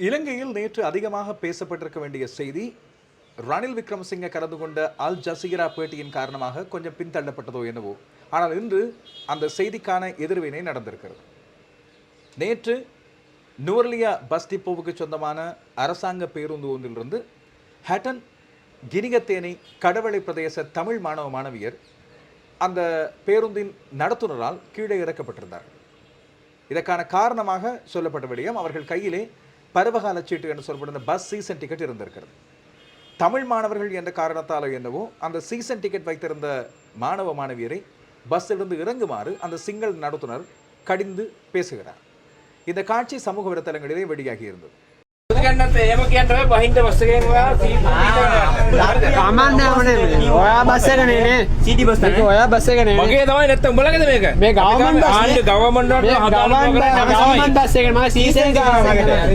இலங்கையில் நேற்று அதிகமாக பேசப்பட்டிருக்க வேண்டிய செய்தி ரணில் விக்ரமசிங்க கலந்து கொண்ட அல் ஜசீரா பேட்டியின் காரணமாக கொஞ்சம் பின்தள்ளப்பட்டதோ என்னவோ. ஆனால் இன்று அந்த செய்திக்கான எதிர்வினை நடந்திருக்கிறது. நேற்று நூர்லியா பஸ் டிப்போவுக்கு சொந்தமான அரசாங்க பேருந்து ஒன்றிலிருந்து ஹட்டன் கினிகத்தேனி கடவளை பிரதேச தமிழ் மாணவ மாணவியர் அந்த பேருந்தின் நடத்துனரால் கீழே இறக்கப்பட்டிருந்தார். இதற்கான காரணமாக சொல்லப்பட்ட விடயம் அவர்கள் கையிலே பருவகால சீட்டு என்று இந்த பஸ் சீசன் டிக்கெட் இருந்திருக்கிறது. தமிழ் மாணவர்கள் என்ற காரணத்தாலோ என்னவோ அந்த சீசன் டிக்கெட் வைத்திருந்த மாணவ மாணவியரை பஸ்ஸிலிருந்து இறங்குமாறு அந்த சிங்கள் நடத்துனர் கடிந்து பேசுகிறார். இந்த காட்சி சமூக வலைத்தளங்களிலே வெளியாகி இருந்தது. ගන්නත් ඒම කියන්නව බහින්ද බස්සගෙන්වා අමන්න ඕනේ ඔයා බස් එක නේ සීටි බස් මේක ඔයා බස් එක නේ මගේ තමයි නැත්ත උඹලගද මේක මේ ගවමන් බස් ආණ්ඩු ගවමන්ට මේ ගවන් ගවන් බස් එක මම සීසන්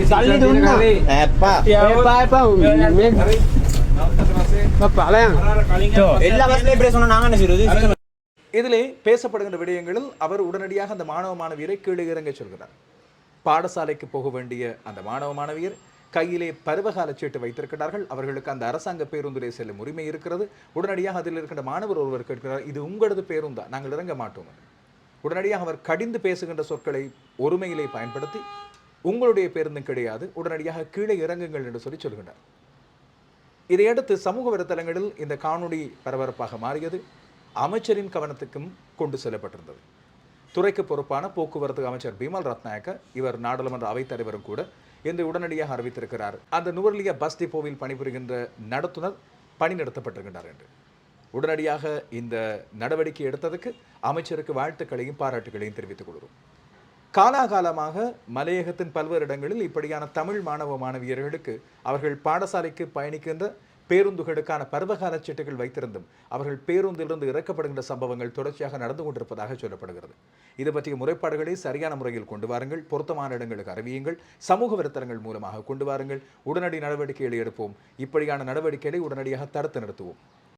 සල්ලි දුන්නා ඇප්පා එපා එපා මේ පලයන් எல்லா பஸ்லயும் இப்படி சொன்னா நாங்க என்ன செய்யறது இதிலே பேசப்படுகின்ற விடயங்களில் அவர் உடனடியாக அந்த மாணவ மாணவியரை கீழே இறங்க சொல்கிறார் பாடசாலைக்கு போக வேண்டிய அந்த மாணவ மாணவியர் கையிலே பருவகால சீட்டு வைத்திருக்கிறார்கள் அவர்களுக்கு அந்த அரசாங்க பேருந்திலே செல்லும் உரிமை இருக்கிறது. உடனடியாக அதில் இருக்கின்ற மாணவர் ஒருவர் கேட்கிறார் இது உங்களது பேருந்தா? நாங்கள் இறங்க மாட்டோம். உடனடியாக அவர் கடிந்து பேசுகின்ற சொற்களை ஒருமையிலே பயன்படுத்தி உங்களுடைய பேருந்தும் கிடையாது. உடனடியாக கீழே இறங்குங்கள் என்று சொல்லி சொல்கின்றார். இதையடுத்து சமூக வலைத்தளங்களில் இந்த காணொளி பரபரப்பாக மாறியது. அமைச்சரின் கவனத்துக்கும் கொண்டு செல்லப்பட்டிருந்தது. துறைக்கு பொறுப்பான போக்குவரத்து அமைச்சர் பீமல் ரத்நாயக்க இவர் நாடாளுமன்ற அவைத்தலைவரும் கூட என்று உடனடியாக அறிவித்திருக்கிறார். அந்த நுவர்லியா பஸ் டிப்போவில் பணிபுரிகின்ற நடத்துனர் பணி நிறுத்தப்பட்டிருக்கின்றார் என்று. உடனடியாக இந்த நடவடிக்கை எடுத்ததுக்கு அமைச்சருக்கு வாழ்த்துக்களையும் பாராட்டுகளையும் தெரிவித்துக் கொள்கிறோம். காலாகாலமாக மலையகத்தின் பல்வேறு இடங்களில் இப்படியான தமிழ் மாணவ மாணவியர்களுக்கு அவர்கள் பாடசாலைக்கு பயணிக்கின்ற பேருந்துகளுக்கான பருவகால சீட்டுகள் வைத்திருந்தும் அவர்கள் பேருந்திலிருந்து இறக்கப்படுகின்ற சம்பவங்கள் தொடர்ச்சியாக நடந்து கொண்டிருப்பதாக சொல்லப்படுகிறது. இது பற்றிய முறைப்பாடுகளை சரியான முறையில் கொண்டு வாருங்கள். பொருத்தமான இடங்களுக்கு அறிவியுங்கள் சமூக வலைத்தளங்கள் மூலமாக கொண்டு வாருங்கள். உடனடி நடவடிக்கைகளை எடுப்போம். இப்படியான நடவடிக்கைகளை உடனடியாக தடுத்து நிறுத்துவோம்.